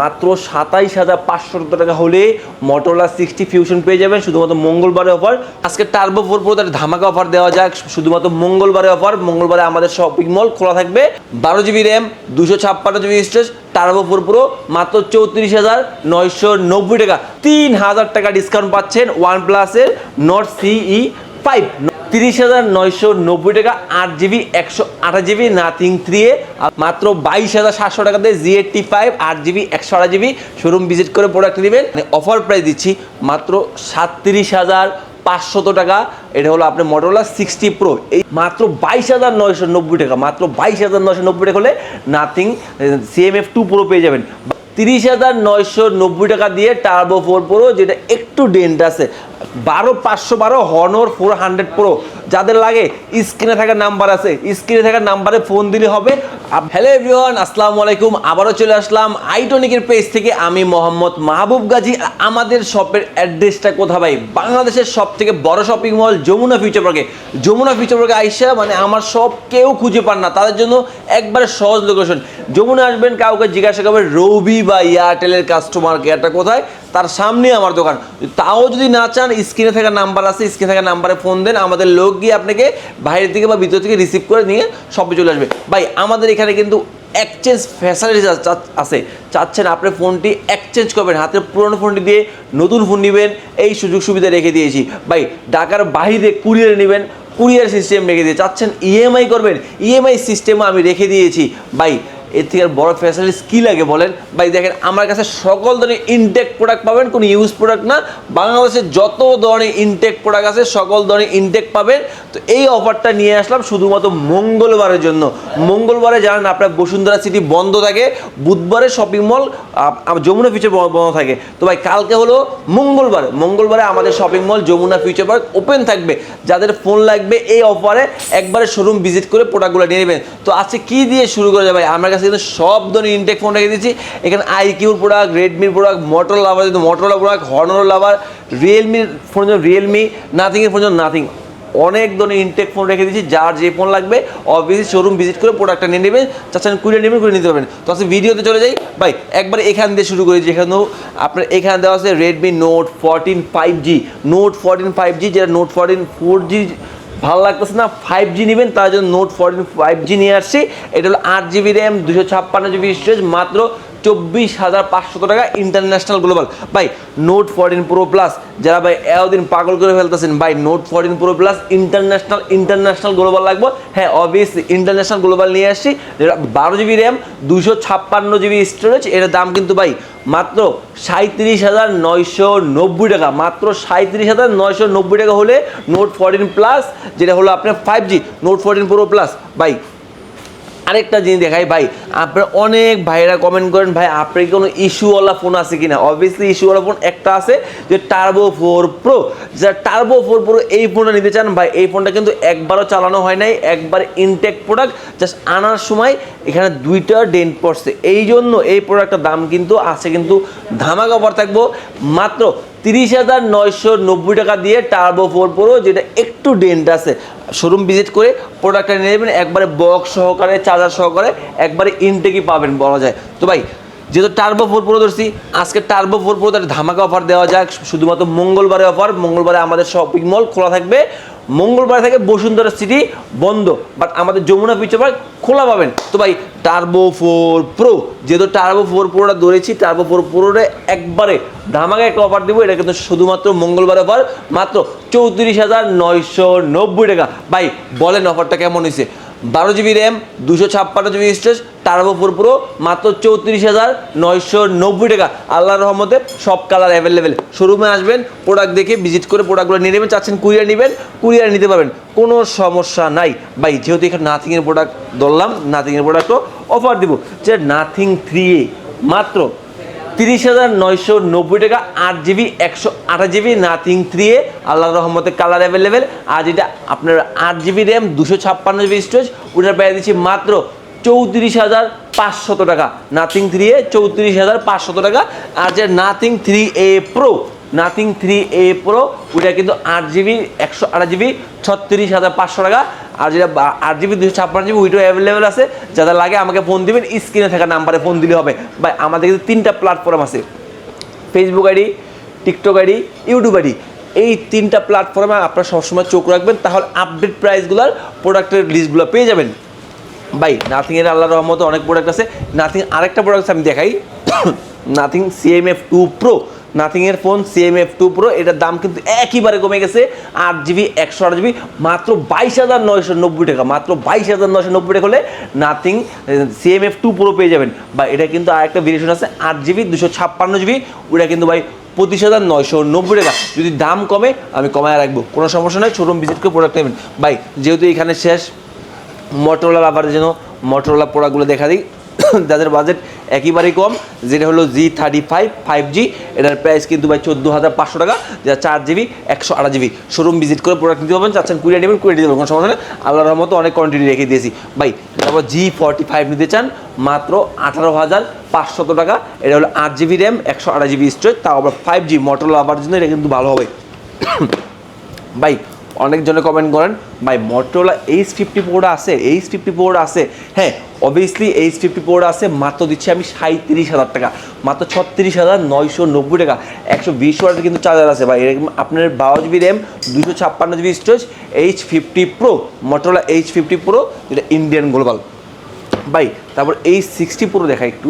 মাত্র সাতাইশ হাজার পাঁচশো টাকা হলে মোটরলা সিক্সটি ফিউশন পেয়ে যাবেন, শুধুমাত্র মঙ্গলবারে অফার আজকে টার্বো ফোর প্রো ধামাকা অফার দেওয়া যাক, শুধুমাত্র মঙ্গলবারে অফার মঙ্গলবারে আমাদের শপিং মল খোলা থাকবে। বারো জিবি র্যাম দুশো ছাপ্পান্ন GB storage turbo four pro মাত্র চৌত্রিশ হাজার নয়শো নব্বই টাকা। তিন হাজার টাকা ডিসকাউন্ট পাচ্ছেন ওয়ান প্লাসের নট সিই ফাইভ তিরিশ হাজার নয়শো নব্বই টাকা, আট জিবি, একশো আঠাশ জিবি নাথিং থ্রি এ মাত্র বাইশ হাজার সাতশো টাকাতে জি এইটটি ফাইভ আট জিবি, একশো আঠাশ জিবি। শোরুম ভিজিট করে প্রোডাক্ট নেবেন। অফার প্রাইস দিচ্ছি মাত্র সাতত্রিশ হাজার পাঁচশত টাকা। এটা হলো আপনার মোটরলা সিক্সটি প্রো এই মাত্র বাইশ হাজার নয়শো নব্বই টাকা, মাত্র বাইশ হাজার নয়শো নব্বই টাকা হলে নাথিং সিএমএফ টু প্রো পেয়ে যাবেন। তিরিশ হাজার নয়শো নব্বই টাকা দিয়ে টার্বো ফোর প্রো যেটা একটু ডেন্ট আছে। বারো পাঁচশো বারো হনর ফোর হান্ড্রেড প্রো যাদের লাগে স্ক্রিনে থাকা নাম্বার আছে। স্ক্রিনে থাকা নাম্বারে ফোন দিলে হবে। হ্যালো এভরিওয়ান আসসালামু আলাইকুম। আবারও চলে আসলাম আইটনিকের পেজ থেকে। আমি মোহাম্মদ মাহবুব গাজী। আমাদের শপের অ্যাড্রেসটা কোথা ভাই? বাংলাদেশের সব থেকে বড় শপিং মল যমুনা ফিউচার পার্কে যমুনা ফিউচার পার্কে আইসা মানে আমার সব কেউ খুঁজে পান না। তাদের জন্য একবারে সহজ লোকেশন যমুনা আসবেন, কাউকে জিজ্ঞাসা করবেন, রবি বা এয়ারটেলের কাস্টমার কেয়ারটা কোথায়? তার সামনে আমার দোকান। তাও যদি না চান স্ক্রিনে থাকা নাম্বার আছে স্ক্রিনে থাকা নাম্বারে ফোন দেন, আমাদের লোক গিয়ে আপনাকে বাইরে থেকে বা ভিতর থেকে রিসিভ করে নিয়ে শপে চলে আসবে। ভাই, আমাদের এখানে কিন্তু এক্সচেঞ্জ ফ্যাসিলিটিস আছে চাচ্ছেন আপনি ফোনটি এক্সচেঞ্জ করবেন, হাতের পুরনো ফোনটি দিয়ে নতুন ফোন নেবেন, এই সুযোগ সুবিধা রেখে দিয়েছি। ভাই, ঢাকার বাইরে কুরিয়ার নেবেন কুরিয়ার সিস্টেম রেখে দিয়ে চাচ্ছেন ইএমআই করবেন ইএমআই সিস্টেমও আমি রেখে দিয়েছি। ভাই এর থেকে বড় ফ্যাসিলিটিস কী লাগে বলেন। ভাই, দেখেন, আমার কাছে সকল ধরনের ইনটেক প্রোডাক্ট পাবেন, কোনো ইউজ প্রোডাক্ট না। বাংলাদেশের যত ধরনের ইনটেক প্রোডাক্ট আছে, সকল ধরনের ইনটেক পাবেন। তো এই অফারটা নিয়ে আসলাম শুধুমাত্র মঙ্গলবারের জন্য। মঙ্গলবারে জানেন, আপনার বসুন্ধরা সিটি বন্ধ থাকে, বুধবারে শপিং মল যমুনা ফিউচার বন্ধ থাকে। তো ভাই, কালকে হলো মঙ্গলবার। মঙ্গলবারে আমাদের shopping mall Jamuna future park open থাকবে। যাদের ফোন লাগবে, এই অফারে একবারে শোরুম ভিজিট করে প্রোডাক্টগুলো নিয়ে নেবেন। তো আজকে কি দিয়ে শুরু করা যাবে আমার কাছে কিন্তু সব ধরনের ইনটেক ফোন রেখে দিচ্ছি এখানে আইকিউর প্রোডাক্ট রেডমির প্রোডাক্ট মোটর লাভার যদি মোটরলা প্রোডাক্ট হর্নর লাভার রিয়েলমির ফোন জন্য রিয়েলমি নাথিংয়ের ফোন জন্য নাথিং অনেক ধরনের ইনটেক ফোন রেখে দিচ্ছি যার যে ফোন লাগবে অবভিয়াসলি শোরুম ভিজিট করে প্রোডাক্টটা নিয়ে নেবেন চাচ্ছেন কুড়িয়ে নেবেন করে নিতে পারবেন। তো আজকে ভিডিওতে চলে যাই। ভাই, একবার এখান দিয়ে শুরু করি যেখানেও আপনার এখানে দেওয়া আছে Redmi note fourteen five G note fourteen five G যেটা নোট ফোরটিন ফোর জি ভালো লাগতেছে না ফাইভ জি নেবেন, তার জন্য নোট ফোরটিন ফাইভ জি নিয়ে আসছি। এটা হলো আট জিবি র্যাম দুশো ছাপ্পান্ন জিবি স্টোরেজ মাত্র চব্বিশ হাজার পাঁচশো টাকা ইন্টারন্যাশনাল গ্লোবাল ভাই নোট ফোরটিন প্রো প্লাস যারা ভাই এতদিন পাগল করে ফেলতেছেন, ভাই note fourteen pro plus international international global লাগবে। হ্যাঁ অবভিয়াসলি ইন্টারন্যাশনাল গ্লোবাল নিয়ে আসছি। যেটা বারো জিবি র্যাম দুশো ছাপ্পান্ন জিবি স্টোরেজ এটার দাম কিন্তু ভাই মাত্র সাঁত্রিশ হাজার নয়শো নব্বই টাকা। মাত্র সাঁত্রিশ হাজার নয়শো নব্বই টাকা হলে নোট ফোরটিন প্লাস যেটা হলো আপনার five G note fourteen pro plus ভাই আরেকটা জিনিস দেখাই, ভাই, আপনার অনেক ভাইরা কমেন্ট করেন, ভাই, আপনার কি কোনো ইস্যুওয়ালা ফোন আছে কিনা? অবভিয়াসলি ইস্যুওয়ালা ফোন একটা আছে যে টার্বো ফোর প্রো যারা টার্বো ফোর প্রো এই ফোনটা নিতে চান, ভাই, এই ফোনটা কিন্তু একবারও চালানো হয় নাই, একবার ইনটেক প্রোডাক্ট জাস্ট আনার সময় এখানে দুইটা ডেন্ট পড়ছে। এই জন্য এই প্রোডাক্টের দাম কিন্তু, আছে কিন্তু ধামাকা অফার থাকব। মাত্র তিরিশ হাজার নয়শো নব্বই টাকা দিয়ে টার্বো ফোর প্রো যেটা একটু ডেন্ট আছে। শোরুম ভিজিট করে প্রোডাক্টটা নিয়ে নেবেন, একবারে বক্স সহকারে চার্জার সহকারে, একবারে ইনটেকই পাবেন বলা যায়। তো ভাই, যেহেতু টার্বো ফোর প্রো ধরছি, আজকে টার্বো ফোর প্রো তার ধামাকা অফার দেওয়া যাক। শুধুমাত্র মঙ্গলবারে অফার মঙ্গলবারে আমাদের শপিং মল খোলা থাকবে। মঙ্গলবার থেকে বসুন্ধরা সিটি বন্ধ বাট আমাদের যমুনা পার্ক খোলা পাবেন। তো ভাই টার্বো ফোর প্রো যেহেতু টার্বো ফোর প্রোটা ধরেছি টার্বো ফোর প্রোটা একবারে ধামাকা একটা অফার দেবো। এটা কিন্তু শুধুমাত্র মঙ্গলবার অফার মাত্র চৌত্রিশ হাজার নয়শো নব্বই টাকা। ভাই, বলেন অফারটা কেমন হয়েছে বারো জিবি র্যাম দুশো ছাপ্পান্ন জিবি স্টোরেজ টার্বো ফোর পুরো মাত্র চৌত্রিশ হাজার নয়শো নব্বই টাকা। আল্লাহর রহমতে সব কালার অ্যাভেলেবেল শোরুমে আসবেন প্রোডাক্ট দেখে ভিজিট করে প্রোডাক্টগুলো নিয়ে নেবেন, চাচ্ছেন কুরিয়ার নেবেন কুরিয়ার নিতে পারবেন। কোনো সমস্যা নাই। ভাই, যেহেতু এখানে নাথিংয়ের প্রোডাক্ট ধরলাম নাথিংয়ের প্রোডাক্টও অফার দিব। যে নাথিং থ্রি মাত্র তিরিশ হাজার নয়শো নব্বই টাকা, আট জিবি একশো আঠাশ জিবি নাথিং থ্রি এ আল্লাহ রহমতে কালার অ্যাভেলেবেল আর যেটা আপনার আট জিবি র্যাম দুশো ছাপ্পান্ন জিবি স্টোরেজ ওটার প্রায় দিচ্ছি মাত্র চৌত্রিশ হাজার পাঁচশত টাকা। নাথিং থ্রি এ চৌত্রিশ হাজার পাঁচশত টাকা। আর যে Nothing three A pro Nothing three A pro ওইটা কিন্তু আট জিবি একশো আট জিবি ছত্রিশ হাজার পাঁচশো টাকা। আর যেটা আট জিবি দুশো ছাপ্পান্ন জিবি ওইটাও অ্যাভেলেবেল আছে। যাদের লাগে আমাকে ফোন দিবেন স্ক্রিনে থাকা নাম্বারে ফোন দিলে হবে। বা আমাদের কিন্তু তিনটা প্ল্যাটফর্ম আছে। Facebook ID TikTok ID YouTube ID এই তিনটা প্ল্যাটফর্মে আপনারা সবসময় চোখ রাখবেন, তাহলে আপডেট প্রাইসগুলোর প্রোডাক্টের লিস্টগুলো পেয়ে যাবেন। ভাই নাথিংয়ের আল্লাহ রহমতে অনেক প্রোডাক্ট আছে। নাথিং আরেকটা প্রোডাক্ট আমি দেখাই। নাথিং সিএমএফ টু প্রো নাথিংয়ের ফোন সিএমএফ টু প্রো এটার দাম কিন্তু একইবারে কমে গেছে, আট জিবি একশো আট জিবি মাত্র বাইশ হাজার নয়শো নব্বই টাকা, মাত্র বাইশ হাজার নয়শো নব্বই টাকা হলে নাথিং সিএমএফ টু প্রো পেয়ে যাবেন। বা এটা কিন্তু আরেকটা ভেরিয়েশন আছে, আট জিবি দুশো ছাপ্পান্ন জিবি ওটা কিন্তু ভাই পঁচিশ হাজার নয়শো নব্বই টাকা। যদি দাম কমে, আমি কমায় রাখব, কোনো সমস্যা নয় শোরুম ভিজিট করে প্রোডাক্ট নেবেন। ভাই, যেহেতু এখানে শেষ মোটরোলা আবার যেন মোটরোলা প্রোডাক্টগুলো দেখা দিই। যাদের বাজেট একেবারেই কম, যেটা হলো G thirty five five G এটার প্রাইস কিন্তু ভাই চোদ্দ হাজার পাঁচশো টাকা, যেটা চার জিবি একশো আট জিবি শোরুম ভিজিট করে প্রোডাক্ট নিতে পারবেন, চাচ্ছেন কুড়িয়ে নেবেন কুড়িয়ে দিতে পারবেন সমস্যা নেই। আল্লাহর রহমতে অনেক কোয়ান্টিটি রেখে দিয়েছি। ভাই তারপর জি ফর্টি ফাইভ নিতে চান, মাত্র আঠারো হাজার পাঁচশত টাকা। এটা হলো আট জিবি র্যাম একশো আট জিবি স্টোরেজ তাও আবার ফাইভ জি মোটরোলা আবার জন্য এটা কিন্তু ভালো হবে। ভাই অনেকজনে কমেন্ট করেন, ভাই মটোলা এইচ ফিফটি ফোর আছে এইচ ফিফটি ফোর আছে। হ্যাঁ অবভিয়াসলি এইচ ফিফটি ফোর আছে, মাত্র দিচ্ছি আমি সাঁত্রিশ হাজার টাকা, মাত্র ছত্রিশ হাজার নয়শো নব্বই টাকা, একশো বিশ ওয়াটের কিন্তু চার্জার আছে। ভাই, এরকম আপনার বারো জিবি র্যাম দুশো ছাপ্পান্ন GB storage H fifty pro Motorola H fifty pro যেটা ইন্ডিয়ান গ্লোবাল ভাই, তারপর এই সিক্সটি প্রো দেখা একটু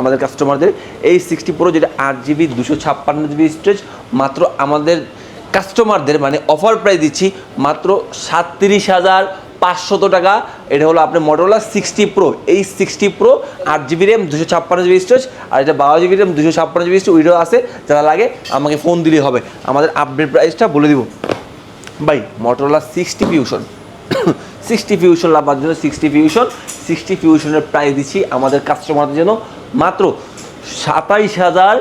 আমাদের কাস্টমারদের এই সিক্সটি প্রো যেটা আট জিবি দুশো ছাপ্পান্ন জিবি স্টোরেজ মাত্র আমাদের কাস্টমারদের মানে অফার প্রাইস দিচ্ছি মাত্র সাতত্রিশ হাজার পাঁচশত টাকা। এটা হলো আপনার মটোলা সিক্সটি প্রো এই সিক্সটি প্রো আট জিবি র্যাম দুশো ছাপ্পান্ন জিবি স্টোরেজ আর এটা বারো জিবি র্যাম দুশো ছাপ্পান্ন জিবি স্টোরেজ ওইটাও আছে। যারা লাগে আমাকে ফোন দিলেই হবে। আমাদের আপডেট প্রাইসটা বলে দিব। ভাই Motorola sixty fusion sixty fusion lover জন্য সিক্সটি ফিউশন সিক্সটি ফিউশনের প্রাইস দিচ্ছি আমাদের কাস্টমারদের জন্য মাত্র সাতাইশ হাজার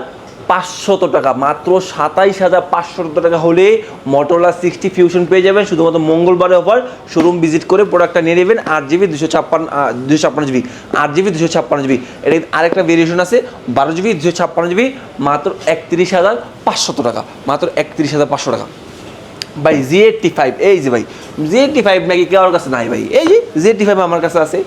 পাঁচশত টাকা, মাত্র সাতাইশ হাজার পাঁচশত টাকা হলে মটোরোলা সিক্সটি ফিউশন পেয়ে যাবেন। শুধুমাত্র মঙ্গলবারে অফার শোরুম ভিজিট করে প্রোডাক্টটা নিয়ে নেবেন, আট জিবি দুশো ছাপ্পান্ন দুশো ছাপ্পান্ন জিবি আট জিবি দুশো ছাপ্পান্ন জিবি এটা আরেকটা ভেরিয়েশন আছে, বারো জিবি দুশো ছাপ্পান্ন জিবি মাত্র একত্রিশ হাজার পাঁচশত টাকা, মাত্র একত্রিশ হাজার পাঁচশো টাকা। ভাই জি এইটটি ফাইভ এই যে ভাই জি এইটটি ফাইভ নাকি কারোর কাছে? নাই ভাই। এই যে জি এইটটি ফাইভ আমার কাছে আছে।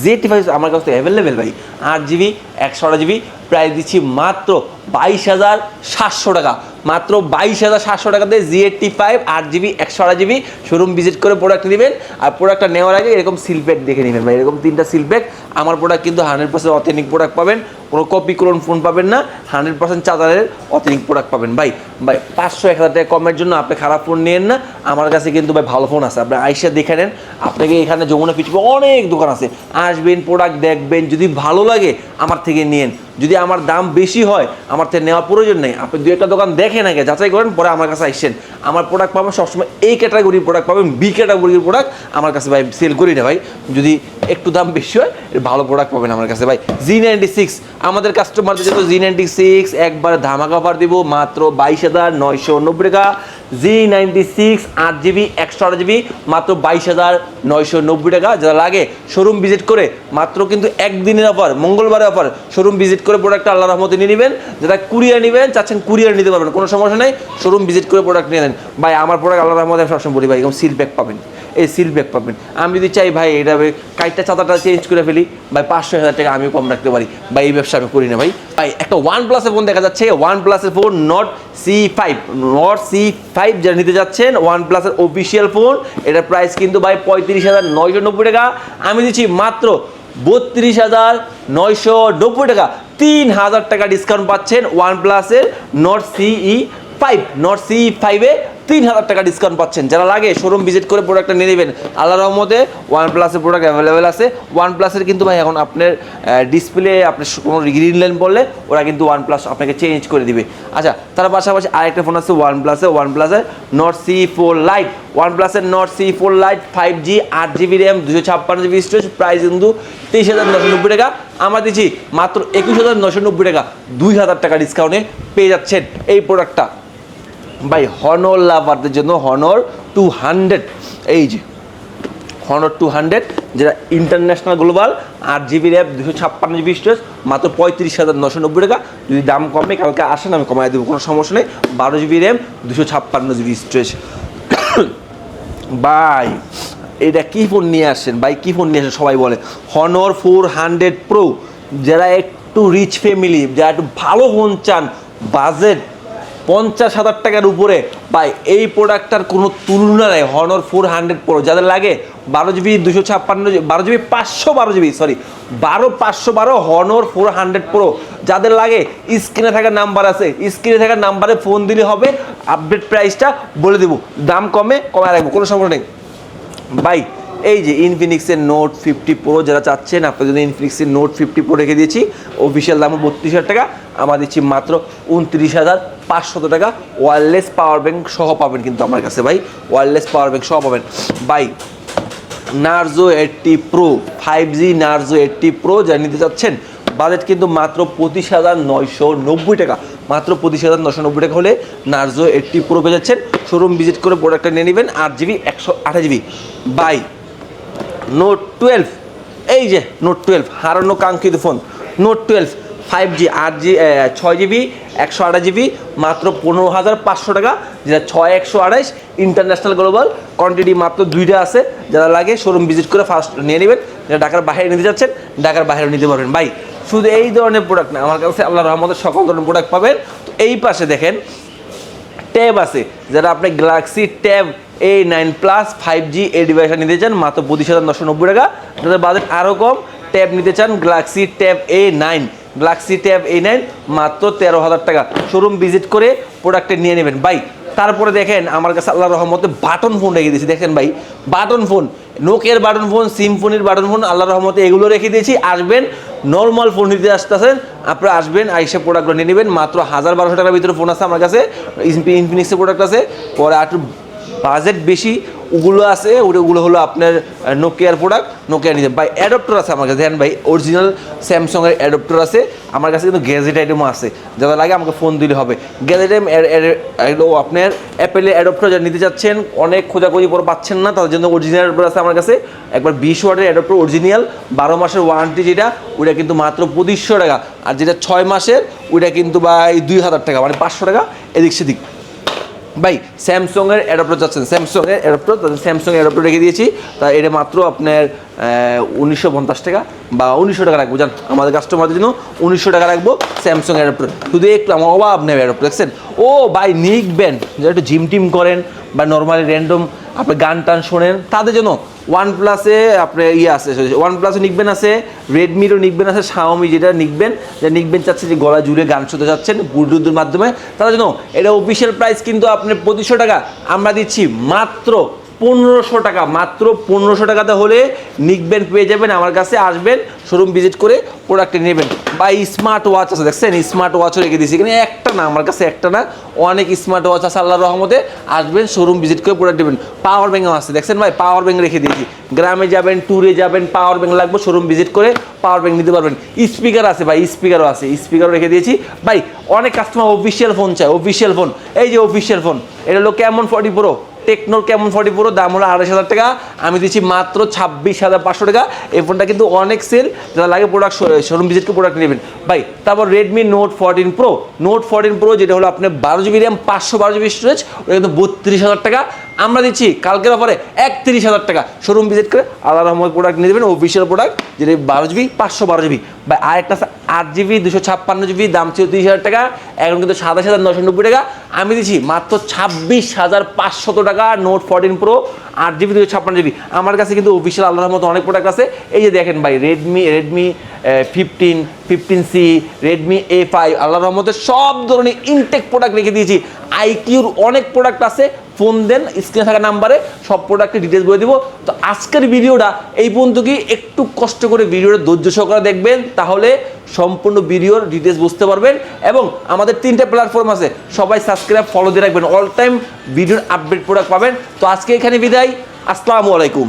জি এইটটি ফাইভ আমার কাছে অ্যাভেলেবেল ভাই। আট জিবি একশো আট জিবি প্রায় দিচ্ছি মাত্র বাইশ হাজার সাতশো টাকা। মাত্র বাইশ হাজার সাতশো টাকাতে এইটটি ফাইভ আট জিবি, একশো আট জিবি শোরুম ভিজিট করে প্রোডাক্ট নেবেন। আর প্রোডাক্টটা নেওয়ার আগে এরকম সিল প্যাক দেখে নেবেন ভাই। এরকম তিনটা সিল প্যাক আমার প্রোডাক্ট কিন্তু হান্ড্রেড পার্সেন্ট অথেন্টিক প্রোডাক্ট পাবেন। কোনো কপি করুন ফোন পাবেন না। হান্ড্রেড পার্সেন্ট চার্জারের অথেন্টিক প্রোডাক্ট পাবেন। ভাই ভাই, পাঁচশো এক হাজার টাকা কমের জন্য আপনি খারাপ ফোন নিয়েন না। আমার কাছে কিন্তু ভাই ভালো ফোন আছে। আপনি আইসা দেখে নেন। আপনাকে এখানে যমুনা পিছনে অনেক দোকান আছে। আসবেন প্রোডাক্ট দেখবেন। যদি ভালো লাগে আমার থেকে নিয়েন। যদি আমার দাম বেশি হয়, আমার থেকে নেওয়ার প্রয়োজন নেই। আপনি দু একটা দোকান দেখেন আগে, যাচাই করেন, পরে আমার কাছে আসছেন। আমার প্রোডাক্ট পাবেন, সবসময় এই ক্যাটাগরির প্রোডাক্ট পাবেন বি ক্যাটাগরির প্রোডাক্ট আমার কাছে ভাই সেল করি না ভাই। যদি একটু দাম বেশি হয় ভালো প্রোডাক্ট পাবেন আমার কাছে ভাই। জি নাইনটি সিক্স আমাদের কাস্টমারদের জন্য জি নাইনটি সিক্স একবার ধামাকা অফার দিব, মাত্র বাইশ হাজার নয়শো নব্বই টাকা। জি নাইনটি সিক্স আট জিবি, একশো আট জিবি, মাত্র বাইশ হাজার নয়শো নব্বই টাকা। যারা লাগে শোরুম ভিজিট করে, মাত্র কিন্তু একদিনের অফার মঙ্গলবারের অফার শোরুম ভিজিট করে প্রোডাক্টটা আল্লাহ রহমতে নিয়ে নেবেন, যেটা কুরিয়ার নেবেন, চাচ্ছেন কুরিয়ার নিতে পারবেন, কোনো সমস্যা নেই। শোরুম ভিজিট করে প্রোডাক্ট নিয়ে নেন। ভাই, আমার প্রোডাক্ট আল্লাহ রহমতে সবসময় বলি, ভাই, এরকম সিল ব্যাগ পাবেন। এই সিল ব্যাগ পাবেন। আমি যদি চাই, ভাই, এটা কাইটটা চাতাটা চেঞ্জ করে ফেলি, ভাই, পাঁচশো হাজার টাকা আমিও কম রাখতে পারি। ভাই, এই ব্যবসা আমি করি না, ভাই। ভাই, একটা ওয়ান প্লাসের ফোন দেখা যাচ্ছে ওয়ান প্লাসের phone Nord CE five Nord CE five যারা নিতে যাচ্ছেন ওয়ান প্লাসের অফিসিয়াল ফোন এটার প্রাইস কিন্তু ভাই পঁয়ত্রিশ হাজার নয়শো নব্বই টাকা। আমি দিচ্ছি মাত্র বত্রিশ হাজার নয়শো নব্বই টাকা। তিন হাজার টাকা ডিসকাউন্ট পাচ্ছেন ওয়ান প্লাসের নট সিই ফাইভ নট সিই ফাইভে তিন হাজার টাকা ডিসকাউন্ট পাচ্ছেন। যারা লাগে শোরুম ভিজিট করে প্রোডাক্টটা নিয়ে নেবেন। আল্লাহ রহমতে ওয়ান প্লাসের প্রোডাক্ট অ্যাভেলেবেল আছে। ওয়ান প্লাসের কিন্তু ভাই এখন আপনার ডিসপ্লে আপনি কোনো গ্রিন লাইন বললে ওরা কিন্তু ওয়ান প্লাস আপনাকে চেঞ্জ করে দিবে। আচ্ছা তার পাশাপাশি আরেকটা ফোন আছে ওয়ান প্লাসে ওয়ান প্লাসের Nord CE four lite one প্লাসের Nord CE four lite five G আট জিবি র্যাম দুশো ছাপ্পান্ন জিবি স্টোরেজ প্রাইস কিন্তু তেইশ হাজার নশো নব্বই টাকা। আমরা দিচ্ছি মাত্র একুশ হাজার নশো নব্বই টাকা। দুই হাজার টাকা ডিসকাউন্টে পেয়ে যাচ্ছেন এই প্রোডাক্টটা ভাই হনর লাভারদের জন্য হনর টু হান্ড্রেড এই যে হনর টু হান্ড্রেড যেটা ইন্টারন্যাশনাল গ্লোবাল আট জিবি র্যাম দুশো ছাপ্পান্ন জিবি স্টোরেজ মাত্র পঁয়ত্রিশ হাজার নশো নব্বই টাকা। যদি দাম কমে, কালকে আসেন, আমি কমাই দেবো, কোনো সমস্যা নেই। বারো জিবি র্যাম দুশো ছাপ্পান্ন জিবি স্টোরেজ বাই এটা কী ফোন নিয়ে আসছেন ভাই, কী ফোন নিয়ে আসেন? সবাই বলে হনর ফোর হান্ড্রেড প্রো যারা একটু রিচ ফ্যামিলি যারা একটু ভালো ফোন চান বাজেট পঞ্চাশ হাজার টাকার উপরে ভাই, এই প্রোডাক্টটার কোনো তুলনা নেই। হনর ফোর হান্ড্রেড প্রো যাদের লাগে বারো জিবি দুশো ছাপ্পান্ন বারো জিবি পাঁচশো বারো জিবি সরি বারো, পাঁচশো বারো হনর ফোর হান্ড্রেড প্রো যাদের লাগে স্ক্রিনে থাকা নাম্বার আছে স্ক্রিনে থাকা নাম্বারে ফোন দিলে হবে আপডেট প্রাইসটা বলে দেবো। দাম কমে, কমায় রাখব, কোনো সমস্যা নেই। ভাই, এই যে ইনফিনিক্সের নোট ফিফটি প্রো যারা চাচ্ছেন আপনার জন্য ইনফিনিক্সের নোট ফিফটি প্রো রেখে দিয়েছি। অফিসিয়াল দাম বত্রিশ হাজার টাকা। আমার দিচ্ছি মাত্র উনত্রিশ হাজার পাঁচশত টাকা ওয়্যারলেস পাওয়ার ব্যাংক সহ পাবেন কিন্তু আমার কাছে ভাই ওয়্যারলেস পাওয়ার ব্যাংক সহ পাবেন। By Narzo eighty pro five G Narzo eighty pro যা নিতে চাচ্ছেন বাজেট কিন্তু মাত্র পঁচিশ হাজার নয়শো নব্বই টাকা। মাত্র পঁচিশ হাজার নশো নব্বই টাকা হলে নার্জো এইটটি প্রো পেয়ে যাচ্ছেন। শোরুম ভিজিট করে প্রোডাক্টটা নিয়ে নেবেন, আট জিবি একশো আঠাশ জিবি বাই নোট টুয়েলভ এই যে নোট টুয়েলভ হারানো কাঙ্ক্ষিত phone note twelve five G আট জি ছয় জিবি একশো আঠাশ জিবি মাত্র পনেরো হাজার পাঁচশো টাকা, যেটা ছয় একশো আঠাইশ ইন্টারন্যাশনাল গ্লোবাল কোয়ান্টিটি মাত্র দুইটা আছে, যারা লাগে শোরুম ভিজিট করে ফার্স্ট নিয়ে নেবেন, যারা ঢাকার বাইরে নিতে যাচ্ছেন, ঢাকার বাইরে নিতে পারবেন। ভাই, শুধু এই ধরনের প্রোডাক্ট না, আমার কাছে আল্লাহ রহমতের সকল ধরনের প্রোডাক্ট পাবেন। তো এই পাশে দেখেন ট্যাব আছে, যারা আপনি galaxy tab A nine plus five G এই ডিভাইসটা নিতে চান, মাত্র পঁচিশ হাজার নশো নব্বই টাকা। যাদের বাজেট আরও কম ট্যাব নিতে চান galaxy tab A nine galaxy tab A nine মাত্র তেরো হাজার টাকা। শোরুম ভিজিট করে প্রোডাক্টটা নিয়ে নেবেন। ভাই, তারপরে দেখেন, আমার কাছে আল্লাহ রহমতে বাটন ফোন রেখে দিয়েছি। দেখেন ভাই বাটন ফোন নোকের বাটন ফোন সিম্ফোনির বাটন ফোন আল্লাহ রহমতে এগুলো রেখে দিয়েছি। আসবেন নর্মাল ফোন নিতে আসতেছেন আপনারা আসবেন, আইসে প্রোডাক্টগুলো নিয়ে নেবেন। মাত্র হাজার বারোশো টাকার ভিতরে ফোন আছে আমার কাছে ইনফিনিক্সের প্রোডাক্ট আছে। পরে আর বাজেট বেশি, ওগুলো আছে, ওগুলো হলো আপনার নোকিয়ার প্রোডাক্ট নোকিয়া নিতে ভাই অ্যাডপ্টার আছে আমার কাছে। দেখেন ভাই অরিজিনাল স্যামসংয়ের অ্যাডপ্টার আছে। আমার কাছে কিন্তু গ্যাজেট আইটেমও আছে। যারা লাগে আমাকে ফোন দিলে হবে। গ্যাজেট আইটেম আপনার অ্যাপেলের অ্যাডপ্টার যারা নিতে চাচ্ছেন, অনেক খোঁজাখুঁজি পর পাচ্ছেন না, তাদের জন্য অরিজিনাল অ্যাডপ্টার আছে আমার কাছে। একবার বিশ ওয়াটের অ্যাডপ্টার অরিজিনাল বারো মাসের ওয়ারেন্টি যেটা ওটা কিন্তু মাত্র পঁচিশশো টাকা। আর যেটা ছয় মাসের, ওইটা কিন্তু ভাই দুই হাজার টাকা মানে পাঁচশো টাকা, এদিক সেদিক। ভাই, স্যামসংয়ের অ্যাডাপ্টার চাচ্ছেন স্যামসংয়ের অ্যাডাপ্টার তাদের স্যামসং অ্যাডাপ্টার রেখে দিয়েছি। তা এটা মাত্র আপনার উনিশশো পঞ্চাশ টাকা বা উনিশশো টাকা রাখব। জান, আমাদের কাস্টমারদের জন্য উনিশশো টাকা রাখব স্যামসং অ্যাডাপ্টার শুধু একটু আমার অভাব নেই অ্যাডাপ্টার দেখছেন? ও ভাই ব্যান্ড যারা একটু জিম টিম করেন বা নর্মালি র্যান্ডম আপনি গান টান শোনেন, তাদের জন্য ওয়ান প্লাসে আপনি ইয়ে আছে ওয়ান প্লাসে নিকবেন আছে রেডমিরও নিকবেন আছে শাওমি যেটা নিকবেন যে নিকবেন চাচ্ছে যে গলা জুড়ে গান শুনতে চাচ্ছেন ব্লুটুথের মাধ্যমে। তাদের জন্য এটা অফিসিয়াল প্রাইস কিন্তু আপনি পঁচিশশো টাকা, আমরা দিচ্ছি মাত্র পনেরোশো টাকা, মাত্র পনেরোশো টাকাতে হলে নিকবেন পেয়ে যাবেন, আমার কাছে আসবেন শোরুম ভিজিট করে প্রোডাক্টটি নেবেন। বা স্মার্ট ওয়াচ আছে, দেখছেন? স্মার্ট ওয়াচও রেখে দিয়েছি। এখানে একটা না, আমার কাছে একটা না, অনেক স্মার্ট ওয়াচ আছে, আল্লাহর রহমতে। আসবেন শোরুম ভিজিট করে প্রোডাক্ট নেবেন। পাওয়ার ব্যাঙ্কও আছে, দেখছেন ভাই? পাওয়ার ব্যাঙ্ক রেখে দিয়েছি। গ্রামে যাবেন ট্যুরে যাবেন পাওয়ার ব্যাঙ্ক লাগবে শোরুম ভিজিট করে পাওয়ার ব্যাঙ্ক নিতে পারবেন। স্পিকার আছে ভাই স্পিকারও আছে স্পিকারও রেখে দিয়েছি। ভাই, অনেক কাস্টমার অফিসিয়াল ফোন চায় অফিসিয়াল ফোন এই যে অফিসিয়াল ফোন এটা হলো কেমন ফর্টি প্রো টেকনোর কেমন ফর্টি প্রো দাম হলো আড়াইশ হাজার টাকা। আমি দিচ্ছি মাত্র ছাব্বিশ হাজার পাঁচশো টাকা। এই ফোনটা কিন্তু অনেক সেল যারা লাগে প্রোডাক্ট শোরুম ভিজিটকে প্রোডাক্ট নেবেন। ভাই, তারপর Redmi note fourteen pro note fourteen pro যেটা হলো আপনার বারো জিবি র্যাম পাঁচশো বারো জিবি স্টোরেজ ওটা কিন্তু বত্রিশ হাজার টাকা। আমরা দিচ্ছি কালকের অফারে একত্রিশ হাজার টাকা। শোরুম ভিজিট করে আল্লাহ রহমত প্রোডাক্ট নিয়ে দেবেন অফিসিয়াল প্রোডাক্ট যেটা বারো জিবি পাঁচশো বারো জিবি বা আরেকটা আট জিবি দুশো ছাপ্পান্ন জিবি দাম ছিল তিরিশ হাজার টাকা, এখন কিন্তু সাতাশ হাজার নশো নব্বই টাকা। আমি দিচ্ছি মাত্র ছাব্বিশ হাজার পাঁচশত টাকা নোট ফোরটিন প্রো আট জিবি দুশো ছাপ্পান্ন জিবি আমার কাছে কিন্তু অফিসিয়াল আল্লাহর মতো অনেক প্রোডাক্ট আছে। এই যে দেখেন ভাই Redmi Redmi fifteen fifteen C Redmi A five আল্লাহর রহমতের সব ধরনের ইনটেক প্রোডাক্ট রেখে দিয়েছি। আইকিউর অনেক প্রোডাক্ট আছে। ফোন দেন স্ক্রিনে থাকা নাম্বারে সব প্রোডাক্টের ডিটেলস বলে দিব। তো আজকের ভিডিওটা এই পর্যন্ত কি একটু কষ্ট করে ভিডিওটা ধৈর্য সহকারে দেখবেন। তাহলে সম্পূর্ণ ভিডিওর ডিটেলস বুঝতে পারবেন এবং আমাদের তিনটে প্ল্যাটফর্ম আছে। সবাই সাবস্ক্রাইব ফলো দিয়ে রাখবেন। অল টাইম ভিডিওর আপডেট প্রোডাক্ট পাবেন। তো আজকে এখানে বিদায়। আসসালামু আলাইকুম।